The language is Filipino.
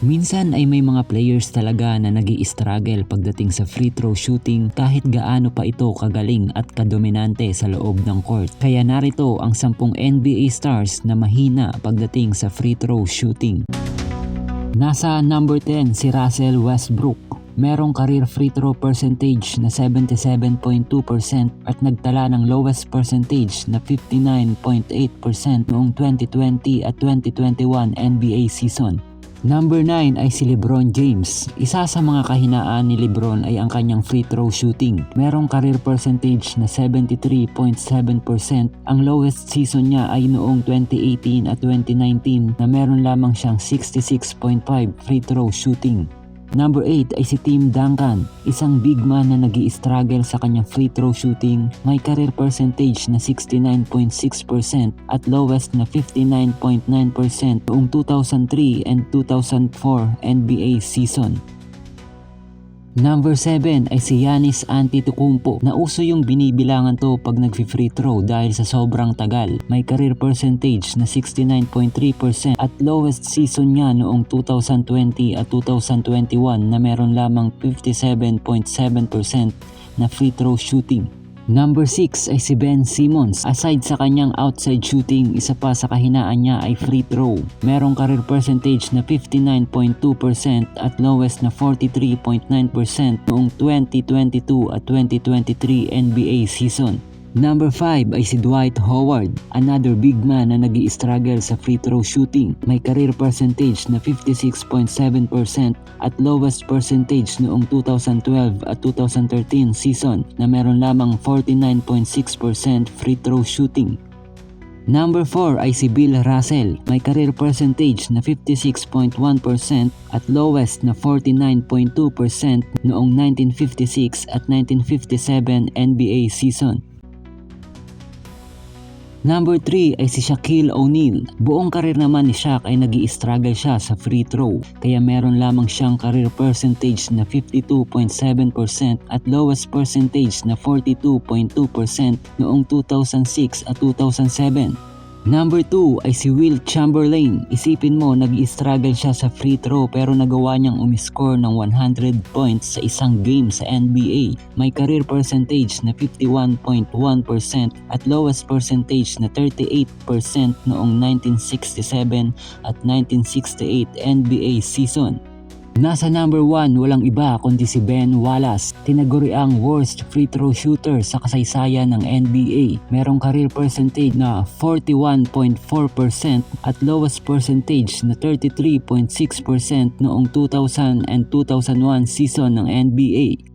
Minsan ay may mga players talaga na nag struggle pagdating sa free throw shooting kahit gaano pa ito kagaling at kadominante sa loob ng court. Kaya narito ang 10 NBA stars na mahina pagdating sa free throw shooting. Nasa number 10 si Russell Westbrook. Merong career free throw percentage na 77.2% at nagtala ng lowest percentage na 59.8% noong 2020 at 2021 NBA season. Number 9 ay si Lebron James. Isa sa mga kahinaan ni Lebron ay ang kanyang free throw shooting. Merong career percentage na 73.7%. Ang lowest season niya ay noong 2018 at 2019 na meron lamang siyang 66.5 free throw shooting. Number 8 ay si Tim Duncan, isang big man na nag struggle sa kanyang free throw shooting, may career percentage na 69.6% at lowest na 59.9% noong 2003 and 2004 NBA season. Number 7 ay si Yanis Antetokounmpo na uso yung binibilangan to pag nag-free throw dahil sa sobrang tagal. May career percentage na 69.3% at lowest season niya noong 2020 at 2021 na meron lamang 57.7% na free throw shooting. Number 6 ay si Ben Simmons. Aside sa kanyang outside shooting, isa pa sa kahinaan niya ay free throw. Merong career percentage na 59.2% at lowest na 43.9% noong 2022 at 2023 NBA season. Number 5 ay si Dwight Howard, another big man na nag struggle sa free throw shooting. May career percentage na 56.7% at lowest percentage noong 2012 at 2013 season na meron lamang 49.6% free throw shooting. Number 4 ay si Bill Russell. May career percentage na 56.1% at lowest na 49.2% noong 1956 at 1957 NBA season. Number 3 ay si Shaquille O'Neal. Buong karir naman ni Shaq ay nag struggle siya sa free throw kaya meron lamang siyang career percentage na 52.7% at lowest percentage na 42.2% noong 2006 at 2007. Number 2 ay si Will Chamberlain. Isipin mo, nag-struggle siya sa free throw pero nagawa niyang umiscore ng 100 points sa isang game sa NBA. May career percentage na 51.1% at lowest percentage na 38% noong 1967 at 1968 NBA season. Nasa number 1 walang iba kundi si Ben Wallace, tinaguriang worst free throw shooter sa kasaysayan ng NBA. Merong career percentage na 41.4% at lowest percentage na 33.6% noong 2000 and 2001 season ng NBA.